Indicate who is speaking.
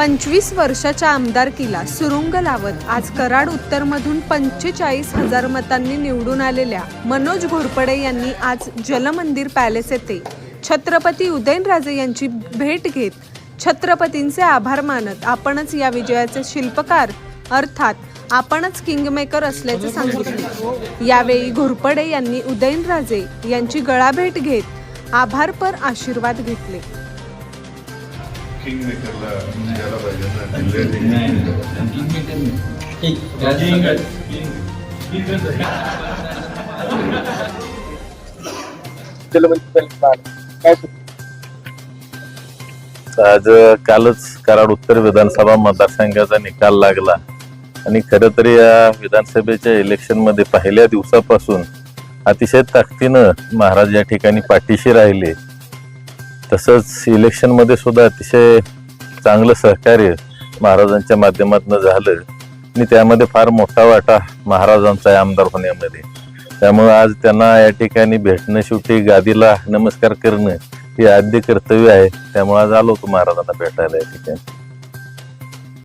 Speaker 1: पंचवीस वर्षाच्या आमदारकीला सुरुंग लावत आज कराड उत्तरमधून पंचेचाळीस हजार मतांनी निवडून आलेल्या मनोज घोरपडे यांनी आज जलमंदिर पॅलेस येथे छत्रपती उदयनराजे यांची भेट घेत छत्रपतींचे आभार मानत आपणच या विजयाचे शिल्पकार अर्थात आपणच किंगमेकर असल्याचे सांगितले. यावेळी घोरपडे यांनी उदयनराजे यांची गळाभेट घेत आभारपर आशीर्वाद घेतले.
Speaker 2: किंग मेकरला द्यायला पाहिजे ना जिल्ह्यात
Speaker 3: आज कालच कराड उत्तर विधानसभा मतदारसंघाचा निकाल लागला. आणि खरं तर या विधानसभेच्या इलेक्शनमध्ये पहिल्या दिवसापासून अतिशय ताकदीनं महाराज या ठिकाणी पाठीशी राहिले. तसंच इलेक्शनमध्ये सुद्धा अतिशय चांगलं सहकार्य महाराजांच्या माध्यमातून झालं. आणि त्यामध्ये फार मोठा वाटा महाराजांचा आहे आमदार होण्यामध्ये. त्यामुळे आज त्यांना या ठिकाणी भेटणं शेवटी गादीला नमस्कार करणं हे आद्य कर्तव्य आहे. त्यामुळे आज आलो होतो महाराजांना भेटायला या ठिकाणी.